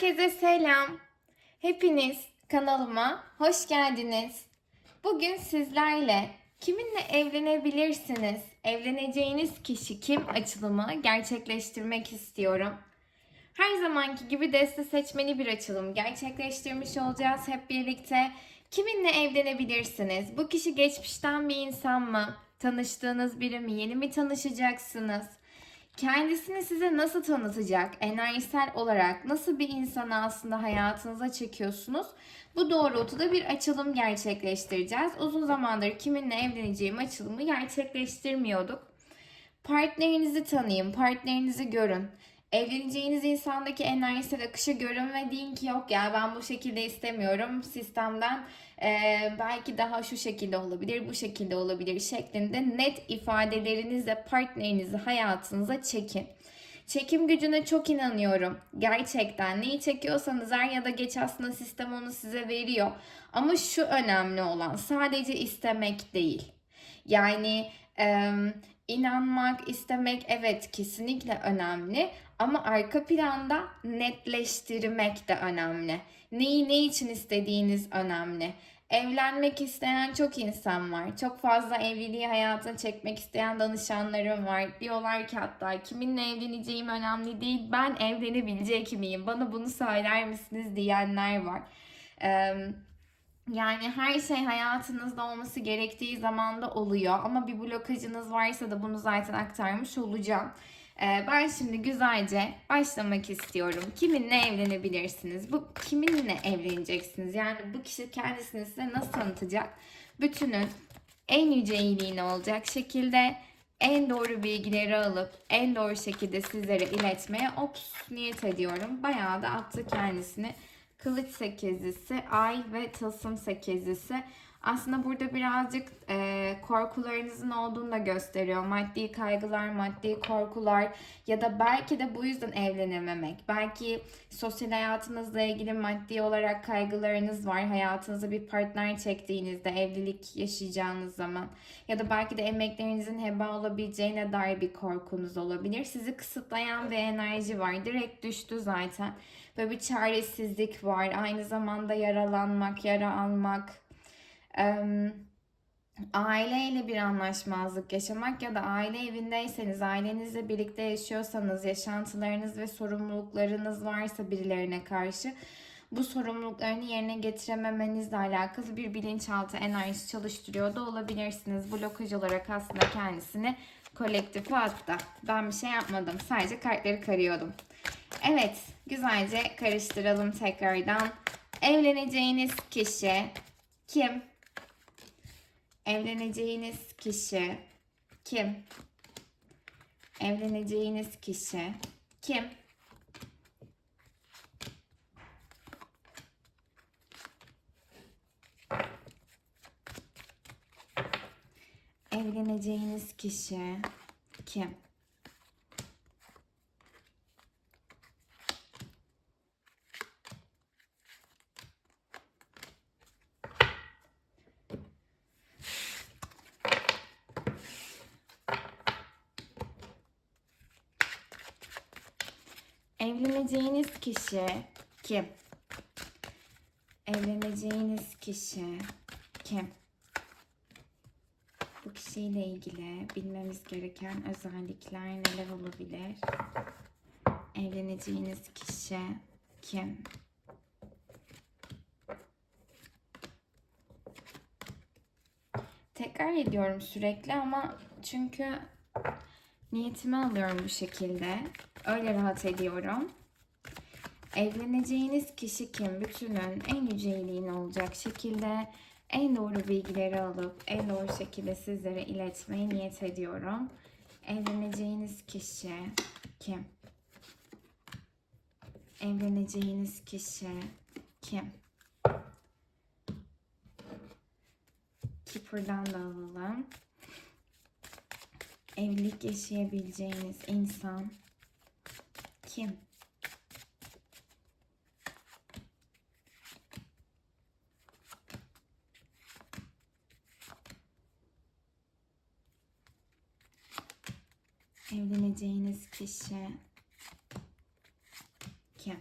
Herkese selam. Hepiniz kanalıma hoş geldiniz. Bugün sizlerle kiminle evlenebilirsiniz, evleneceğiniz kişi kim açılımı gerçekleştirmek istiyorum. Her zamanki gibi deste seçmeli bir açılım gerçekleştirmiş olacağız hep birlikte. Kiminle evlenebilirsiniz? Bu kişi geçmişten bir insan mı? Tanıştığınız biri mi? Yeni mi tanışacaksınız? Kendisini size nasıl tanıtacak? Enerjisel olarak nasıl bir insanı aslında hayatınıza çekiyorsunuz? Bu doğrultuda bir açılım gerçekleştireceğiz. Uzun zamandır kiminle evleneceğim açılımı gerçekleştirmiyorduk. Partnerinizi tanıyın, partnerinizi görün. Evleneceğiniz insandaki enerjisel akışı görün ve deyin ki yok ya ben bu şekilde istemiyorum. Sistemden eee, belki daha şu şekilde olabilir, bu şekilde olabilir şeklinde net ifadelerinizle partnerinizi hayatınıza çekin. Çekim gücüne çok inanıyorum. Gerçekten neyi çekiyorsanız er ya da geç aslında sistem onu size veriyor. Ama şu önemli olan sadece istemek değil. Yani inanmak, istemek evet kesinlikle önemli ama arka planda netleştirmek de önemli. Neyi ne için istediğiniz önemli. Evlenmek isteyen çok insan var. Çok fazla evliliği hayatına çekmek isteyen danışanlarım var. Diyorlar ki hatta kiminle evleneceğim önemli değil. Ben evlenebilecek miyim? Bana bunu söyler misiniz diyenler var. Eee yani her şey hayatınızda olması gerektiği zamanda oluyor ama bir blokajınız varsa da bunu zaten aktarmış olacağım. Ee, ben şimdi güzelce başlamak istiyorum. Kiminle evlenebilirsiniz? Bu kiminle evleneceksiniz? Yani bu kişi kendisini size nasıl tanıtacak? Bütünün en yüce iyiliğine olacak şekilde en doğru bilgileri alıp en doğru şekilde sizlere iletmeye ops niyet ediyorum. Bayağı da attı kendisini. Kılıç sekizlisi, ay ve tılsım sekizlisi. Aslında burada birazcık e, korkularınızın olduğunu da gösteriyor. Maddi kaygılar, maddi korkular ya da belki de bu yüzden evlenememek. Belki sosyal hayatınızla ilgili maddi olarak kaygılarınız var. Hayatınıza bir partner çektiğinizde evlilik yaşayacağınız zaman. Ya da belki de emeklerinizin heba olabileceğine dair bir korkunuz olabilir. Sizi kısıtlayan bir enerji var. Direkt düştü zaten. Böyle bir çaresizlik var. Aynı zamanda yaralanmak, yara almak. Aileyle bir anlaşmazlık yaşamak ya da aile evindeyseniz, ailenizle birlikte yaşıyorsanız, yaşantılarınız ve sorumluluklarınız varsa birilerine karşı bu sorumluluklarını yerine getirememenizle alakalı bir bilinçaltı enerjisi çalıştırıyor da olabilirsiniz. Blokaj olarak aslında kendisini kolektife attı. Ben bir şey yapmadım. Sadece kartları karıyordum. Evet, güzelce karıştıralım tekrardan. Evleneceğiniz kişi kim? Evleneceğiniz kişi kim? Evleneceğiniz kişi kim? Evleneceğiniz kişi kim? Evleneceğiniz kişi kim? Evleneceğiniz kişi kim? Bu kişiyle ilgili bilmemiz gereken özellikler neler olabilir? Evleneceğiniz kişi kim? Tekrar ediyorum sürekli ama çünkü niyetimi alıyorum bu şekilde. Öyle rahat ediyorum. Evleneceğiniz kişi kim? Bütünün en yüceliğine olacak şekilde en doğru bilgileri alıp en doğru şekilde sizlere iletmeyi niyet ediyorum. Evleneceğiniz kişi kim? Evleneceğiniz kişi kim? Keeper'dan da alalım. Evlilik yaşayabileceğiniz insan bakayım. Evleneceğiniz kişi kim?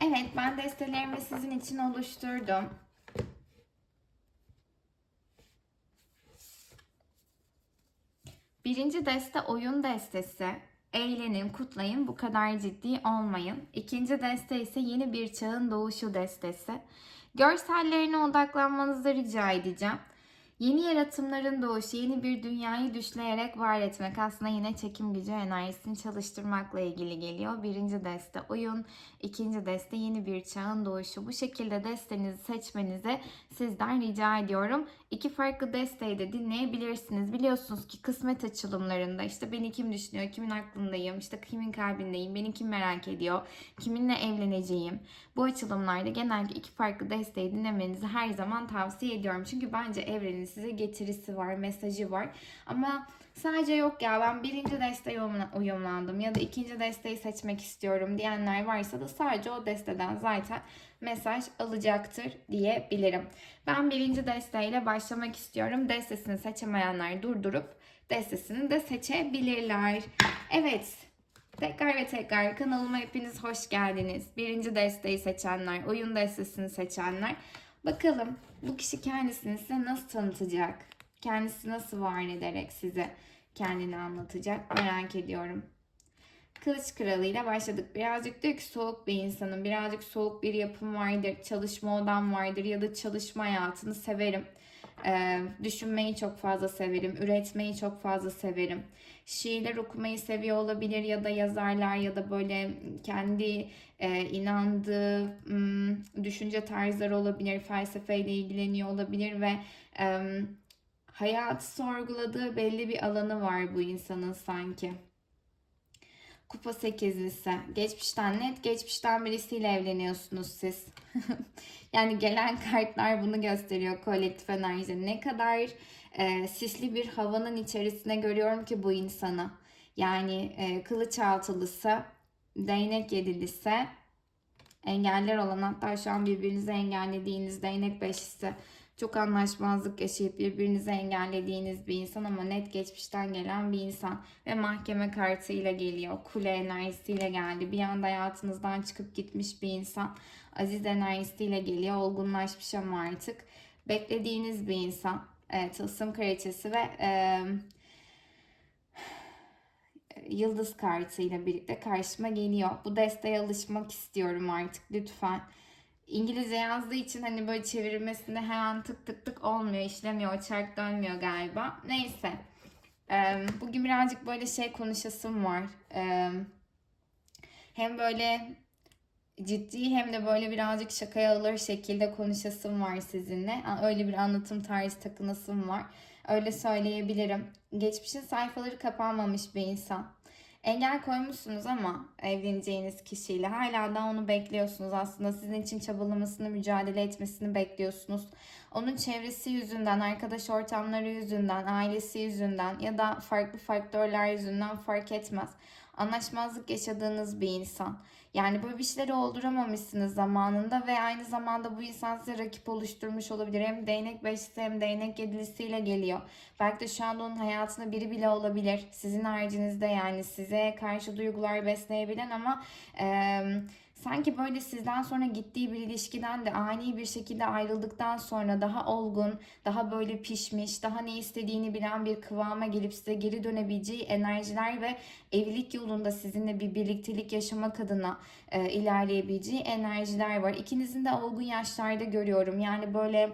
Evet ben destelerimi sizin için oluşturdum. Birinci deste oyun destesi. Eğlenin, kutlayın, bu kadar ciddi olmayın. İkinci deste ise yeni bir çağın doğuşu destesi. Görsellerine odaklanmanızı rica edeceğim. Yeni yaratımların doğuşu, yeni bir dünyayı düşleyerek var etmek aslında yine çekim gücü enerjisini çalıştırmakla ilgili geliyor. Birinci deste oyun, ikinci deste yeni bir çağın doğuşu. Bu şekilde destenizi seçmenizi sizden rica ediyorum. İki farklı desteği de dinleyebilirsiniz. Biliyorsunuz ki kısmet açılımlarında işte beni kim düşünüyor, kimin aklındayım, işte kimin kalbindeyim, beni kim merak ediyor, kiminle evleneceğim. Bu açılımlarda genellikle iki farklı desteği dinlemenizi her zaman tavsiye ediyorum. Çünkü bence evrenin size getirisi var, mesajı var. Ama sadece yok ya ben birinci desteğe uyumla- uyumlandım ya da ikinci desteği seçmek istiyorum diyenler varsa da sadece o desteden zaten mesaj alacaktır diyebilirim. Ben birinci desteğiyle başlamak istiyorum. Destesini seçemeyenler durdurup destesini de seçebilirler. Evet. Tekrar ve tekrar kanalıma hepiniz hoş geldiniz. Birinci desteği seçenler, oyun destesini seçenler. Bakalım bu kişi kendisini size nasıl tanıtacak? Kendisi nasıl var ederek size kendini anlatacak? Merak ediyorum. Kılıç Kralı ile başladık. Birazcık diyor ki soğuk bir insanım. Birazcık soğuk bir yapım vardır. Çalışma odam vardır ya da çalışma hayatını severim. Ee, düşünmeyi çok fazla severim. Üretmeyi çok fazla severim. Şiirler okumayı seviyor olabilir ya da yazarlar ya da böyle kendi e, inandığı m, düşünce tarzları olabilir. Felsefeyle ilgileniyor olabilir ve e, hayatı sorguladığı belli bir alanı var bu insanın sanki. Kupa sekizlisi. Geçmişten net, geçmişten birisiyle evleniyorsunuz siz. yani gelen kartlar bunu gösteriyor kolektif enerji. Ne kadar e, sisli bir havanın içerisine görüyorum ki bu insanı. Yani e, kılıç altılısı, değnek yedilisi, engeller olan hatta şu an birbirinizi engellediğiniz değnek beşlisi çok anlaşmazlık yaşayıp birbirinizi engellediğiniz bir insan ama net geçmişten gelen bir insan ve mahkeme kartıyla geliyor. Kule enerjisiyle geldi. Bir anda hayatınızdan çıkıp gitmiş bir insan. Aziz enerjisiyle geliyor. Olgunlaşmış ama artık. Beklediğiniz bir insan. Evet, tılsım kraliçesi ve e, yıldız kartıyla birlikte karşıma geliyor. Bu desteğe alışmak istiyorum artık lütfen. İngilizce yazdığı için hani böyle çevirmesinde hemen tık tık tık olmuyor, işlemiyor, çark dönmüyor galiba. Neyse. Bugün birazcık böyle şey konuşasım var. Hem böyle ciddi hem de böyle birazcık şakaya alır şekilde konuşasım var sizinle. Öyle bir anlatım tarzı takınasım var. Öyle söyleyebilirim. Geçmişin sayfaları kapanmamış bir insan. Engel koymuşsunuz ama evleneceğiniz kişiyle hala da onu bekliyorsunuz. Aslında sizin için çabalamasını, mücadele etmesini bekliyorsunuz. Onun çevresi yüzünden, arkadaş ortamları yüzünden, ailesi yüzünden ya da farklı faktörler yüzünden fark etmez. Anlaşmazlık yaşadığınız bir insan. Yani böyle bir şeyleri olduramamışsınız zamanında ve aynı zamanda bu insan size rakip oluşturmuş olabilir. Hem değnek beşlisi hem değnek yedilisiyle geliyor. Belki de şu anda onun hayatında biri bile olabilir. Sizin haricinizde yani size karşı duygular besleyebilen ama... Ee, sanki böyle sizden sonra gittiği bir ilişkiden de ani bir şekilde ayrıldıktan sonra daha olgun, daha böyle pişmiş, daha ne istediğini bilen bir kıvama gelip size geri dönebileceği enerjiler ve evlilik yolunda sizinle bir birliktelik yaşamak adına e, ilerleyebileceği enerjiler var. İkinizin de olgun yaşlarda görüyorum. Yani böyle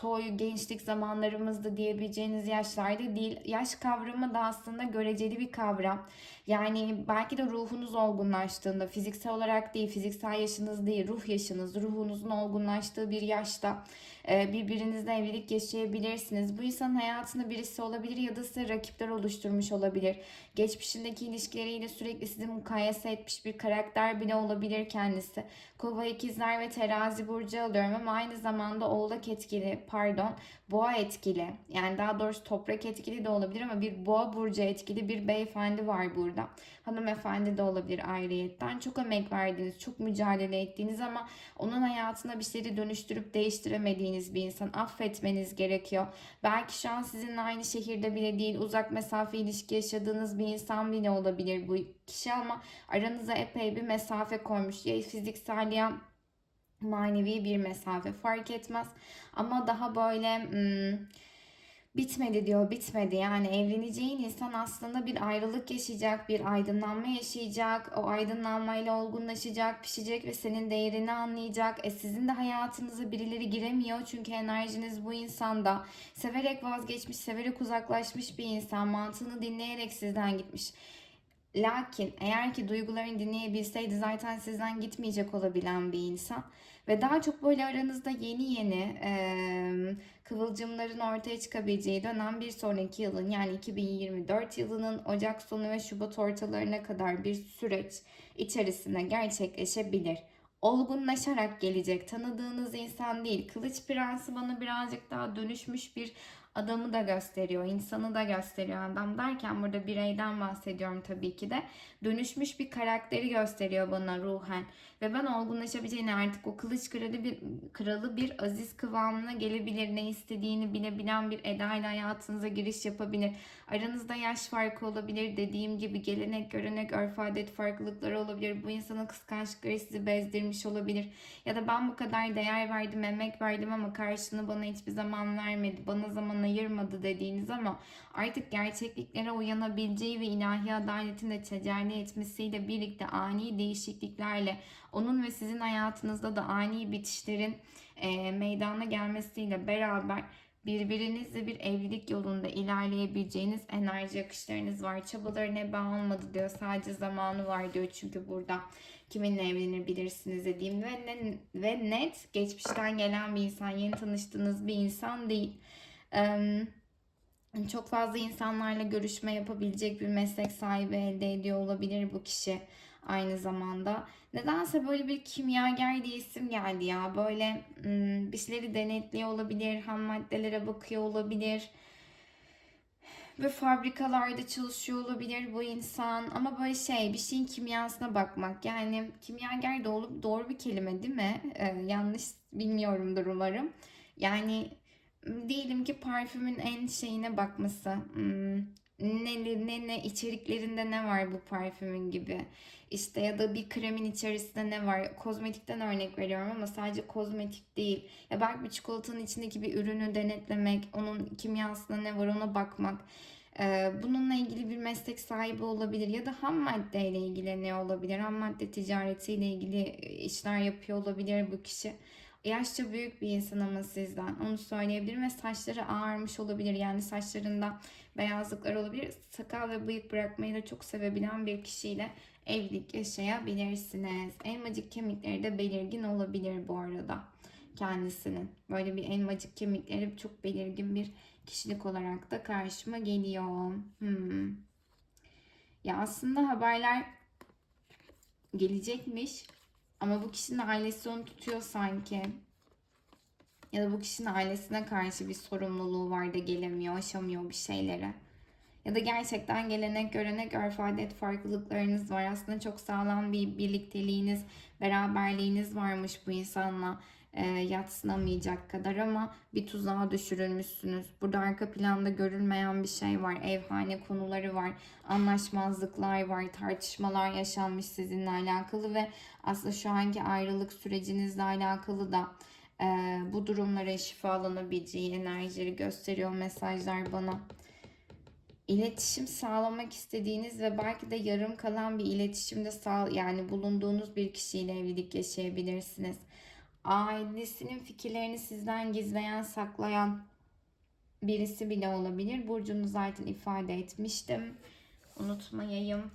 toy, gençlik zamanlarımızda diyebileceğiniz yaşlarda değil. Yaş kavramı da aslında göreceli bir kavram. Yani belki de ruhunuz olgunlaştığında, fiziksel olarak değil, fiziksel yaşınız değil, ruh yaşınız, ruhunuzun olgunlaştığı bir yaşta e, birbirinizle evlilik yaşayabilirsiniz. Bu insanın hayatında birisi olabilir ya da size rakipler oluşturmuş olabilir. Geçmişindeki ilişkileriyle sürekli sizi mukayese etmiş bir karakter bile olabilir kendisi. Kova ikizler ve terazi burcu alıyorum ama aynı zamanda oğlak etkili, pardon, boğa etkili. Yani daha doğrusu toprak etkili de olabilir ama bir boğa burcu etkili bir beyefendi var burada. Hanımefendi de olabilir ayrıyetten. Çok emek verdiğiniz, çok mücadele ettiğiniz ama onun hayatına bir şeyleri dönüştürüp değiştiremediğiniz bir insan. Affetmeniz gerekiyor. Belki şu an sizinle aynı şehirde bile değil, uzak mesafe ilişki yaşadığınız bir insan bile olabilir bu kişi ama aranıza epey bir mesafe koymuş. Ya fiziksel ya manevi bir mesafe fark etmez. Ama daha böyle hmm, bitmedi diyor bitmedi. Yani evleneceğin insan aslında bir ayrılık yaşayacak bir aydınlanma yaşayacak. O aydınlanmayla olgunlaşacak pişecek ve senin değerini anlayacak. E sizin de hayatınıza birileri giremiyor çünkü enerjiniz bu insanda. Severek vazgeçmiş severek uzaklaşmış bir insan mantığını dinleyerek sizden gitmiş Lakin eğer ki duygularını dinleyebilseydi zaten sizden gitmeyecek olabilen bir insan ve daha çok böyle aranızda yeni yeni e, kıvılcımların ortaya çıkabileceği dönem bir sonraki yılın yani 2024 yılının Ocak sonu ve Şubat ortalarına kadar bir süreç içerisinde gerçekleşebilir. Olgunlaşarak gelecek tanıdığınız insan değil. Kılıç Prensi bana birazcık daha dönüşmüş bir adamı da gösteriyor, insanı da gösteriyor adam derken burada bireyden bahsediyorum tabii ki de. Dönüşmüş bir karakteri gösteriyor bana ruhen ve ben olgunlaşabileceğini artık o kılıç kralı bir kralı bir aziz kıvamına gelebilir. Ne istediğini bilebilen bir Eda ile hayatınıza giriş yapabilir. Aranızda yaş farkı olabilir. Dediğim gibi gelenek, görenek, örf adet farklılıkları olabilir. Bu insanın kıskançlıkları sizi bezdirmiş olabilir. Ya da ben bu kadar değer verdim, emek verdim ama karşılığını bana hiçbir zaman vermedi. Bana zaman ayırmadı dediğiniz ama artık gerçekliklere uyanabileceği ve ilahi adaletin de tecelli etmesiyle birlikte ani değişikliklerle onun ve sizin hayatınızda da ani bitişlerin e, meydana gelmesiyle beraber birbirinizle bir evlilik yolunda ilerleyebileceğiniz enerji akışlarınız var. Çabaların heba olmadı diyor. Sadece zamanı var diyor. Çünkü burada kiminle evlenir bilirsiniz dediğim ve, ne, ve net geçmişten gelen bir insan, yeni tanıştığınız bir insan değil. Ee, çok fazla insanlarla görüşme yapabilecek bir meslek sahibi elde ediyor olabilir bu kişi aynı zamanda. Nedense böyle bir kimyager diye isim geldi ya. Böyle ım, bir şeyleri denetliyor olabilir, ham maddelere bakıyor olabilir. Ve fabrikalarda çalışıyor olabilir bu insan. Ama böyle şey bir şeyin kimyasına bakmak. Yani kimyager doğru, doğru bir kelime değil mi? Ee, yanlış bilmiyorumdur umarım. Yani diyelim ki parfümün en şeyine bakması. Hmm, ne, ne, ne içeriklerinde ne var bu parfümün gibi. İşte ya da bir kremin içerisinde ne var? Kozmetikten örnek veriyorum ama sadece kozmetik değil. Ya belki bir çikolatanın içindeki bir ürünü denetlemek, onun kimyasında ne var ona bakmak. Ee, bununla ilgili bir meslek sahibi olabilir ya da ham maddeyle ilgileniyor olabilir. Ham madde ticaretiyle ilgili işler yapıyor olabilir bu kişi. Yaşça büyük bir insan ama sizden. Onu söyleyebilirim ve saçları ağarmış olabilir. Yani saçlarında beyazlıklar olabilir. Sakal ve bıyık bırakmayı da çok sevebilen bir kişiyle evlilik yaşayabilirsiniz. Elmacık kemikleri de belirgin olabilir bu arada kendisinin. Böyle bir elmacık kemikleri çok belirgin bir kişilik olarak da karşıma geliyor. Hmm. Ya aslında haberler gelecekmiş. Ama bu kişinin ailesi onu tutuyor sanki. Ya da bu kişinin ailesine karşı bir sorumluluğu var da gelemiyor, aşamıyor bir şeyleri. Ya da gerçekten gelenek, görenek, örf adet farklılıklarınız var. Aslında çok sağlam bir birlikteliğiniz, beraberliğiniz varmış bu insanla e, yatsınamayacak kadar ama bir tuzağa düşürülmüşsünüz. Burada arka planda görülmeyen bir şey var. Evhane konuları var. Anlaşmazlıklar var. Tartışmalar yaşanmış sizinle alakalı ve aslında şu anki ayrılık sürecinizle alakalı da e, bu durumlara şifalanabileceği enerjileri gösteriyor mesajlar bana iletişim sağlamak istediğiniz ve belki de yarım kalan bir iletişimde sağ yani bulunduğunuz bir kişiyle evlilik yaşayabilirsiniz ailesinin fikirlerini sizden gizleyen, saklayan birisi bile olabilir. Burcunu zaten ifade etmiştim. Unutmayayım.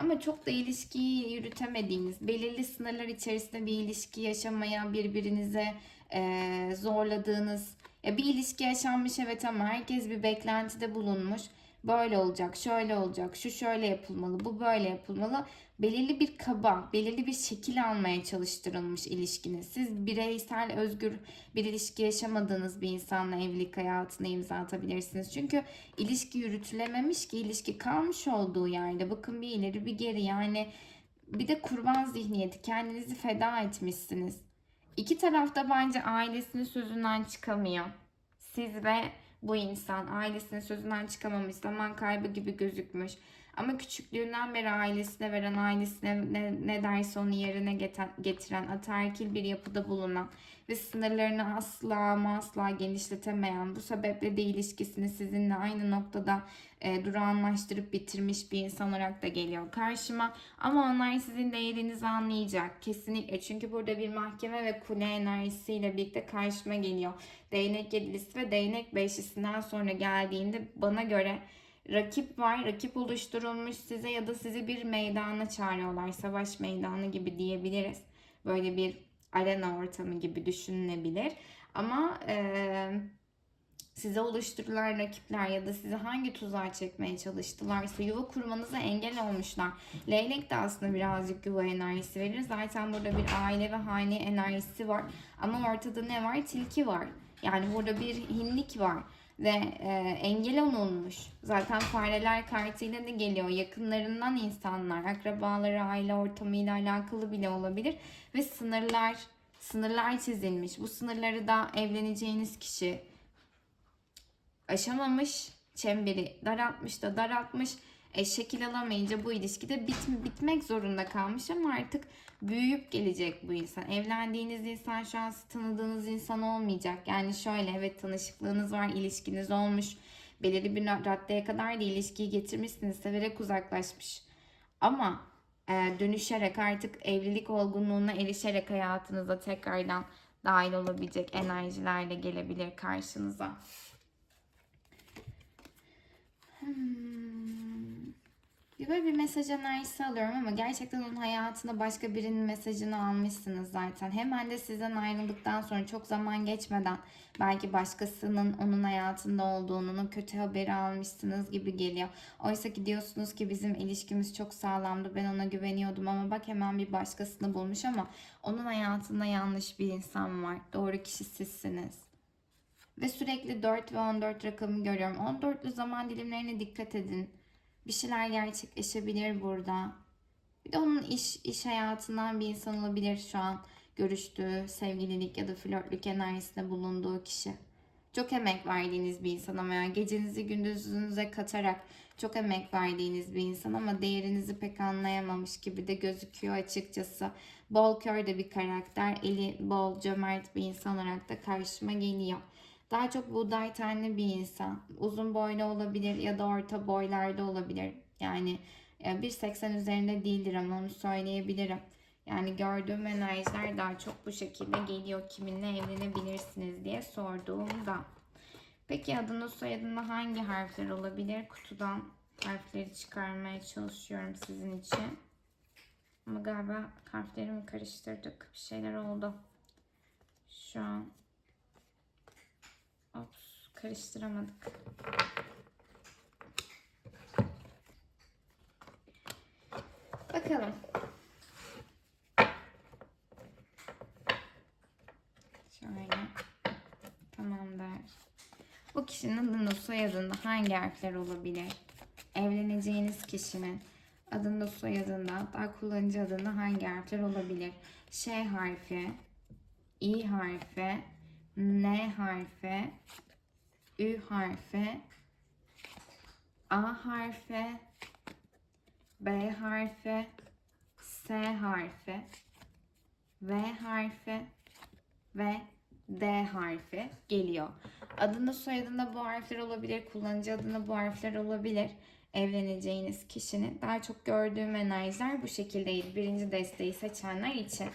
Ama çok da ilişkiyi yürütemediğiniz, belirli sınırlar içerisinde bir ilişki yaşamaya birbirinize e, zorladığınız, ya bir ilişki yaşanmış evet ama herkes bir beklentide bulunmuş böyle olacak, şöyle olacak, şu şöyle yapılmalı, bu böyle yapılmalı. Belirli bir kaba, belirli bir şekil almaya çalıştırılmış ilişkiniz. Siz bireysel, özgür bir ilişki yaşamadığınız bir insanla evlilik hayatına imza atabilirsiniz. Çünkü ilişki yürütülememiş ki ilişki kalmış olduğu yerde. Bakın bir ileri bir geri yani bir de kurban zihniyeti kendinizi feda etmişsiniz. İki tarafta bence ailesinin sözünden çıkamıyor. Siz ve bu insan ailesinin sözünden çıkamamış, zaman kaybı gibi gözükmüş. Ama küçüklüğünden beri ailesine veren, ailesine ne, ne derse onu yerine geten- getiren, ataerkil bir yapıda bulunan ve sınırlarını asla ama asla genişletemeyen, bu sebeple de ilişkisini sizinle aynı noktada e, durağanlaştırıp bitirmiş bir insan olarak da geliyor karşıma. Ama onlar sizin değerinizi anlayacak kesinlikle. Çünkü burada bir mahkeme ve kule enerjisiyle birlikte karşıma geliyor. Değnek yedilisi ve değnek beşlisinden sonra geldiğinde bana göre rakip var. Rakip oluşturulmuş size ya da sizi bir meydana çağırıyorlar. Savaş meydanı gibi diyebiliriz. Böyle bir arena ortamı gibi düşünülebilir. Ama eee size oluşturulan rakipler ya da sizi hangi tuzağa çekmeye çalıştılarsa yuva kurmanıza engel olmuşlar. Leylek de aslında birazcık yuva enerjisi verir. Zaten burada bir aile ve hane enerjisi var. Ama ortada ne var? Tilki var. Yani burada bir hinlik var ve e, engel olunmuş. Zaten fareler kartıyla da geliyor. Yakınlarından insanlar, akrabaları, aile ortamıyla alakalı bile olabilir ve sınırlar sınırlar çizilmiş. Bu sınırları da evleneceğiniz kişi aşamamış, çemberi daraltmış da daraltmış. E, şekil alamayınca bu ilişkide bit, bitmek zorunda kalmış ama artık büyüyüp gelecek bu insan. Evlendiğiniz insan şu an tanıdığınız insan olmayacak. Yani şöyle evet tanışıklığınız var, ilişkiniz olmuş. Belirli bir raddeye kadar da ilişkiyi getirmişsiniz, severek uzaklaşmış. Ama e, dönüşerek artık evlilik olgunluğuna erişerek hayatınıza tekrardan dahil olabilecek enerjilerle gelebilir karşınıza. Hmm. Bir böyle bir mesaj enerjisi alıyorum ama gerçekten onun hayatına başka birinin mesajını almışsınız zaten. Hemen de sizden ayrıldıktan sonra çok zaman geçmeden belki başkasının onun hayatında olduğunu, onun kötü haberi almışsınız gibi geliyor. Oysa ki diyorsunuz ki bizim ilişkimiz çok sağlamdı, ben ona güveniyordum ama bak hemen bir başkasını bulmuş ama onun hayatında yanlış bir insan var. Doğru kişi sizsiniz. Ve sürekli 4 ve 14 rakamı görüyorum. 14'lü zaman dilimlerine dikkat edin. Bir şeyler gerçekleşebilir burada. Bir de onun iş, iş hayatından bir insan olabilir şu an görüştüğü sevgililik ya da flörtlük enerjisinde bulunduğu kişi. Çok emek verdiğiniz bir insan ama yani gecenizi gündüzünüze katarak çok emek verdiğiniz bir insan ama değerinizi pek anlayamamış gibi de gözüküyor açıkçası. Bol kör de bir karakter, eli bol cömert bir insan olarak da karşıma geliyor. Daha çok buğday tenli bir insan. Uzun boylu olabilir ya da orta boylarda olabilir. Yani e, 1.80 üzerinde değildir ama onu söyleyebilirim. Yani gördüğüm enerjiler daha çok bu şekilde geliyor. Kiminle evlenebilirsiniz diye sorduğumda. Peki adını soyadını hangi harfler olabilir? Kutudan harfleri çıkarmaya çalışıyorum sizin için. Ama galiba harflerimi karıştırdık. Bir şeyler oldu. Şu an Ops, karıştıramadık. Bakalım. Şöyle. Tamamdır. Bu kişinin adında soyadında hangi harfler olabilir? Evleneceğiniz kişinin adında soyadında daha kullanıcı adında hangi harfler olabilir? Ş harfi, İ harfi, N harfi, Ü harfi, A harfi, B harfi, S harfi, V harfi ve D harfi geliyor. Adında soyadında bu harfler olabilir, kullanıcı adında bu harfler olabilir. Evleneceğiniz kişinin daha çok gördüğüm enerjiler bu şekildeydi. Birinci desteği seçenler için.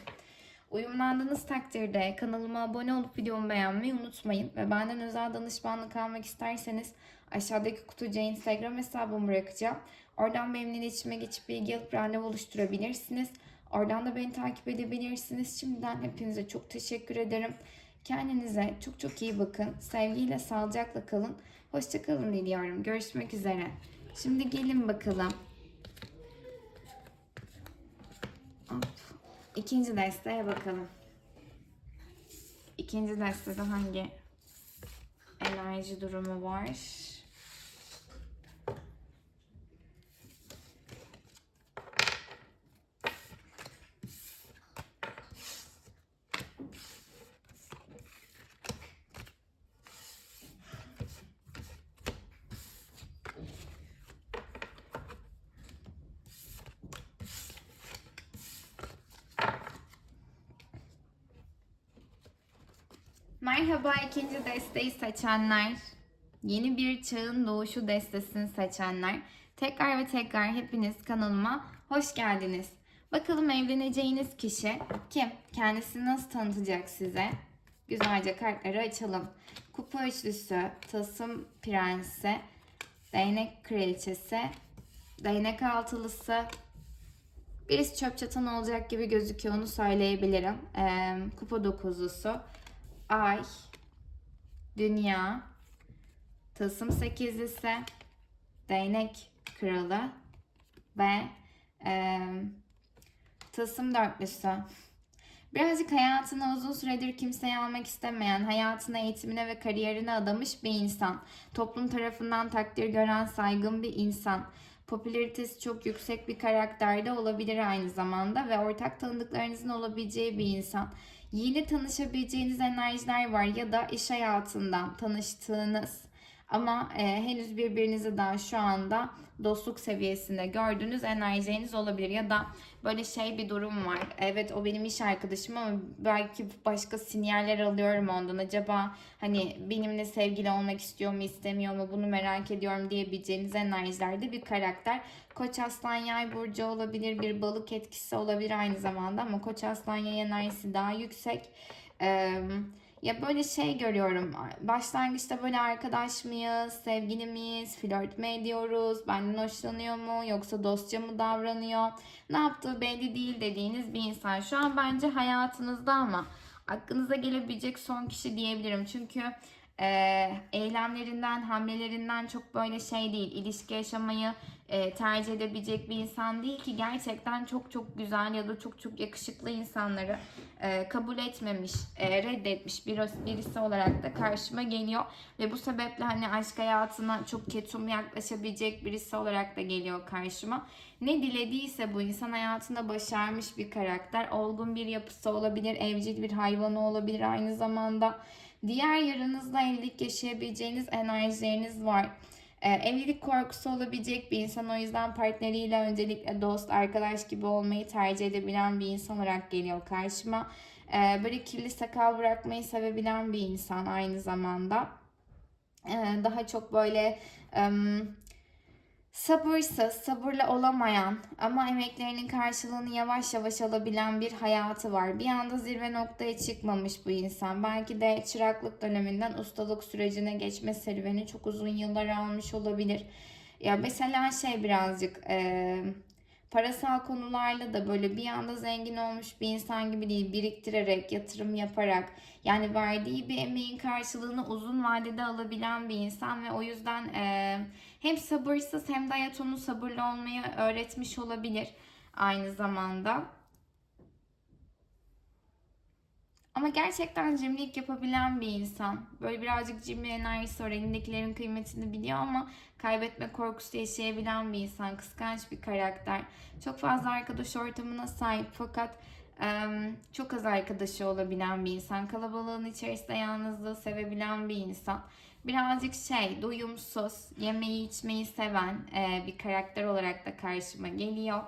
Uyumlandığınız takdirde kanalıma abone olup videomu beğenmeyi unutmayın. Ve benden özel danışmanlık almak isterseniz aşağıdaki kutucuğa Instagram hesabımı bırakacağım. Oradan benimle iletişime geçip bilgi alıp randevu oluşturabilirsiniz. Oradan da beni takip edebilirsiniz. Şimdiden hepinize çok teşekkür ederim. Kendinize çok çok iyi bakın. Sevgiyle, sağlıcakla kalın. Hoşçakalın diliyorum. Görüşmek üzere. Şimdi gelin bakalım. İkinci desteğe bakalım. İkinci destede hangi enerji durumu var? Merhaba ikinci desteği seçenler. Yeni bir çağın doğuşu destesini seçenler. Tekrar ve tekrar hepiniz kanalıma hoş geldiniz. Bakalım evleneceğiniz kişi kim? Kendisini nasıl tanıtacak size? Güzelce kartları açalım. Kupa üçlüsü, tasım prensi, değnek kraliçesi, değnek altılısı, Birisi çöp çatan olacak gibi gözüküyor onu söyleyebilirim. Ee, kupa dokuzlusu, ay, dünya, tılsım sekizlisi, değnek kralı ve e, tılsım dörtlüsü. Birazcık hayatını uzun süredir kimseye almak istemeyen, hayatına, eğitimine ve kariyerine adamış bir insan. Toplum tarafından takdir gören saygın bir insan. Popülaritesi çok yüksek bir karakterde olabilir aynı zamanda ve ortak tanıdıklarınızın olabileceği bir insan. Yeni tanışabileceğiniz enerjiler var ya da iş hayatından tanıştığınız ama e, henüz birbirinizi daha şu anda dostluk seviyesinde gördüğünüz enerjileriniz olabilir ya da böyle şey bir durum var. Evet o benim iş arkadaşım ama belki başka sinyaller alıyorum ondan. Acaba hani benimle sevgili olmak istiyor mu istemiyor mu bunu merak ediyorum diyebileceğiniz enerjilerde bir karakter. Koç aslan yay burcu olabilir bir balık etkisi olabilir aynı zamanda ama koç aslan yay enerjisi daha yüksek. Eee ya böyle şey görüyorum. Başlangıçta böyle arkadaş mıyız, sevgili miyiz, flört mü ediyoruz, benden hoşlanıyor mu yoksa dostça mı davranıyor, ne yaptığı belli değil dediğiniz bir insan. Şu an bence hayatınızda ama aklınıza gelebilecek son kişi diyebilirim. Çünkü e, eylemlerinden, hamlelerinden çok böyle şey değil. İlişki yaşamayı e, tercih edebilecek bir insan değil ki gerçekten çok çok güzel ya da çok çok yakışıklı insanları e, kabul etmemiş, e, reddetmiş birisi, birisi olarak da karşıma geliyor. Ve bu sebeple hani aşk hayatına çok ketum yaklaşabilecek birisi olarak da geliyor karşıma. Ne dilediyse bu insan hayatında başarmış bir karakter. Olgun bir yapısı olabilir, evcil bir hayvanı olabilir aynı zamanda. Diğer yarınızla evlilik yaşayabileceğiniz enerjileriniz var. Ee, evlilik korkusu olabilecek bir insan o yüzden partneriyle öncelikle dost, arkadaş gibi olmayı tercih edebilen bir insan olarak geliyor karşıma. Ee, böyle kirli sakal bırakmayı sevebilen bir insan aynı zamanda. Ee, daha çok böyle... Um, Sabırsız, sabırlı olamayan ama emeklerinin karşılığını yavaş yavaş alabilen bir hayatı var. Bir anda zirve noktaya çıkmamış bu insan. Belki de çıraklık döneminden ustalık sürecine geçme serüveni çok uzun yıllar almış olabilir. Ya mesela şey birazcık e, parasal konularla da böyle bir anda zengin olmuş bir insan gibi değil. Biriktirerek, yatırım yaparak yani verdiği bir emeğin karşılığını uzun vadede alabilen bir insan ve o yüzden e, hem sabırsız hem de hayat onu sabırlı olmayı öğretmiş olabilir aynı zamanda. Ama gerçekten cimrilik yapabilen bir insan. Böyle birazcık cimri enerjisi var. Elindekilerin kıymetini biliyor ama kaybetme korkusu yaşayabilen bir insan. Kıskanç bir karakter. Çok fazla arkadaş ortamına sahip fakat çok az arkadaşı olabilen bir insan. Kalabalığın içerisinde yalnızlığı sevebilen bir insan. Birazcık şey, duyumsuz, yemeği içmeyi seven bir karakter olarak da karşıma geliyor.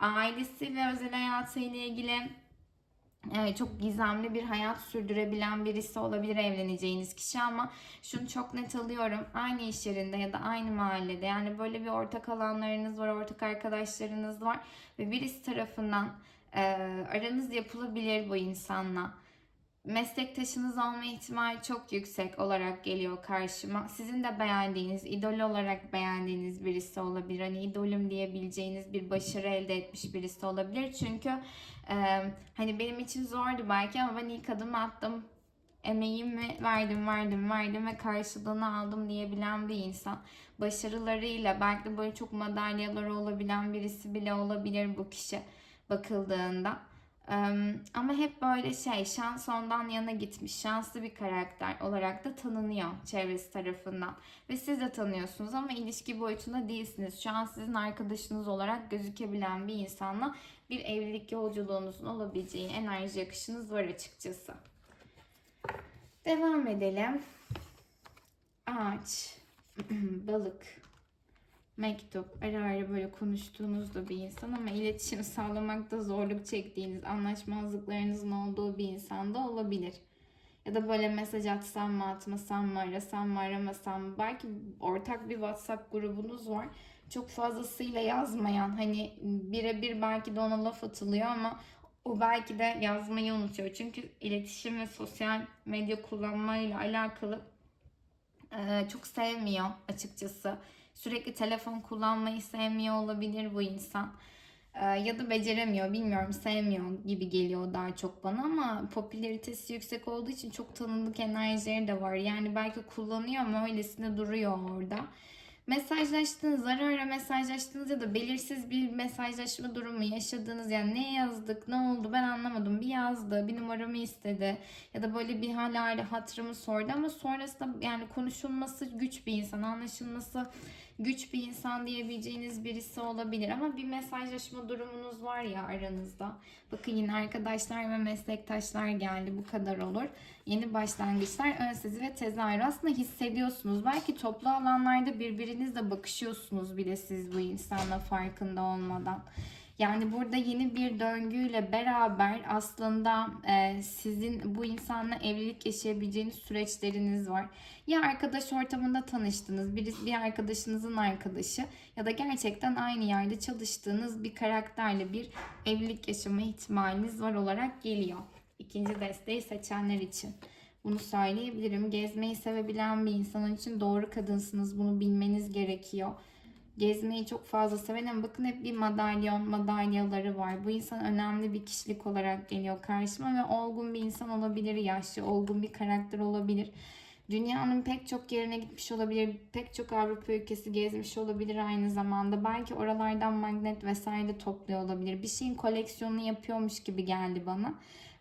Ailesi ve özel hayatıyla ilgili Evet, çok gizemli bir hayat sürdürebilen birisi olabilir evleneceğiniz kişi ama şunu çok net alıyorum. Aynı iş yerinde ya da aynı mahallede yani böyle bir ortak alanlarınız var, ortak arkadaşlarınız var ve birisi tarafından e, aranız yapılabilir bu insanla. Meslektaşınız olma ihtimali çok yüksek olarak geliyor karşıma. Sizin de beğendiğiniz, idol olarak beğendiğiniz birisi olabilir. Hani idolüm diyebileceğiniz bir başarı elde etmiş birisi olabilir. Çünkü ee, hani benim için zordu belki ama ben ilk adımı attım. Emeğimi verdim, verdim, verdim ve karşılığını aldım diyebilen bir insan. Başarılarıyla belki böyle çok madalyaları olabilen birisi bile olabilir bu kişi bakıldığında. Ama hep böyle şey şans ondan yana gitmiş şanslı bir karakter olarak da tanınıyor çevresi tarafından. Ve siz de tanıyorsunuz ama ilişki boyutunda değilsiniz. Şu an sizin arkadaşınız olarak gözükebilen bir insanla bir evlilik yolculuğunuzun olabileceği enerji akışınız var açıkçası. Devam edelim. Ağaç, balık, mektup, ara ara böyle konuştuğunuz da bir insan ama iletişim sağlamakta zorluk çektiğiniz, anlaşmazlıklarınızın olduğu bir insan da olabilir. Ya da böyle mesaj atsam mı atmasam mı arasam mı aramasam mı? Belki ortak bir WhatsApp grubunuz var. Çok fazlasıyla yazmayan hani birebir belki de ona laf atılıyor ama o belki de yazmayı unutuyor. Çünkü iletişim ve sosyal medya kullanmayla alakalı çok sevmiyor açıkçası. Sürekli telefon kullanmayı sevmiyor olabilir bu insan. E, ya da beceremiyor, bilmiyorum, sevmiyor gibi geliyor daha çok bana ama popülaritesi yüksek olduğu için çok tanındık enerjileri de var. Yani belki kullanıyor ama öylesine duruyor orada. Mesajlaştığınız, ara ara mesajlaştığınız ya da belirsiz bir mesajlaşma durumu yaşadığınız yani ne yazdık, ne oldu ben anlamadım. Bir yazdı, bir numaramı istedi ya da böyle bir hala hatırımı sordu ama sonrasında yani konuşulması güç bir insan, anlaşılması güç bir insan diyebileceğiniz birisi olabilir ama bir mesajlaşma durumunuz var ya aranızda. Bakın yine arkadaşlar ve meslektaşlar geldi bu kadar olur. Yeni başlangıçlar ön sezi ve tezahür aslında hissediyorsunuz. Belki toplu alanlarda birbirinizle bakışıyorsunuz bile siz bu insanla farkında olmadan. Yani burada yeni bir döngüyle beraber aslında e, sizin bu insanla evlilik yaşayabileceğiniz süreçleriniz var. Ya arkadaş ortamında tanıştınız, birisi bir arkadaşınızın arkadaşı ya da gerçekten aynı yerde çalıştığınız bir karakterle bir evlilik yaşama ihtimaliniz var olarak geliyor. İkinci desteği seçenler için. Bunu söyleyebilirim. Gezmeyi sevebilen bir insan için doğru kadınsınız. Bunu bilmeniz gerekiyor gezmeyi çok fazla seven ama bakın hep bir madalyon, madalyaları var. Bu insan önemli bir kişilik olarak geliyor karşıma ve olgun bir insan olabilir, yaşlı, olgun bir karakter olabilir. Dünyanın pek çok yerine gitmiş olabilir, pek çok Avrupa ülkesi gezmiş olabilir aynı zamanda. Belki oralardan magnet vesaire topluyor olabilir. Bir şeyin koleksiyonunu yapıyormuş gibi geldi bana.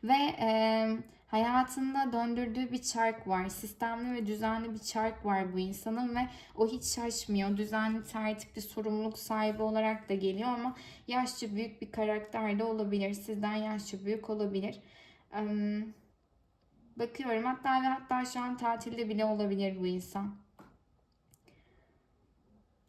Ve eee hayatında döndürdüğü bir çark var. Sistemli ve düzenli bir çark var bu insanın ve o hiç şaşmıyor. Düzenli, tertipli, sorumluluk sahibi olarak da geliyor ama yaşça büyük bir karakter de olabilir. Sizden yaşça büyük olabilir. Bakıyorum hatta ve hatta şu an tatilde bile olabilir bu insan.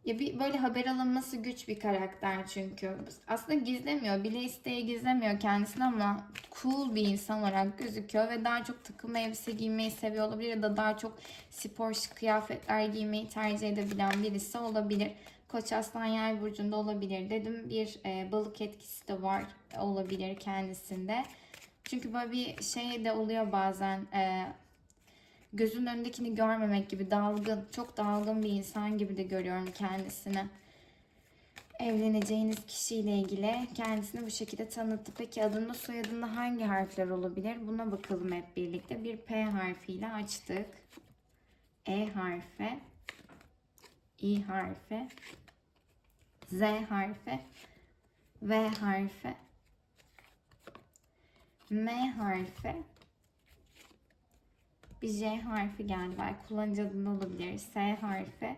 Ya bir böyle haber alınması güç bir karakter çünkü. Aslında gizlemiyor, bile isteye gizlemiyor kendisini ama cool bir insan olarak gözüküyor ve daha çok takım elbise giymeyi seviyor olabilir ya da daha çok spor şık kıyafetler giymeyi tercih edebilen birisi olabilir. Koç aslan yay burcunda olabilir dedim. Bir e, balık etkisi de var olabilir kendisinde. Çünkü böyle bir şey de oluyor bazen. E, gözün önündekini görmemek gibi dalgın, çok dalgın bir insan gibi de görüyorum kendisini. Evleneceğiniz kişiyle ilgili kendisini bu şekilde tanıttı. Peki adında soyadında hangi harfler olabilir? Buna bakalım hep birlikte. Bir P harfiyle açtık. E harfi, I harfi, Z harfi, V harfi, M harfi, bir J harfi geldi. Belki kullanıcı adında olabilir. S harfi,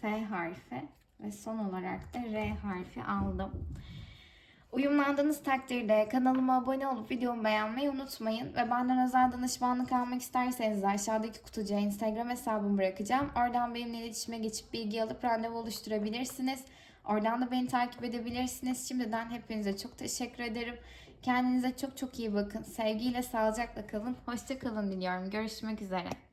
F harfi ve son olarak da R harfi aldım. Uyumlandığınız takdirde kanalıma abone olup videomu beğenmeyi unutmayın. Ve benden özel danışmanlık almak isterseniz aşağıdaki kutucuğa Instagram hesabımı bırakacağım. Oradan benimle iletişime geçip bilgi alıp randevu oluşturabilirsiniz. Oradan da beni takip edebilirsiniz. Şimdiden hepinize çok teşekkür ederim. Kendinize çok çok iyi bakın. Sevgiyle, sağlıcakla kalın. Hoşça kalın diliyorum. Görüşmek üzere.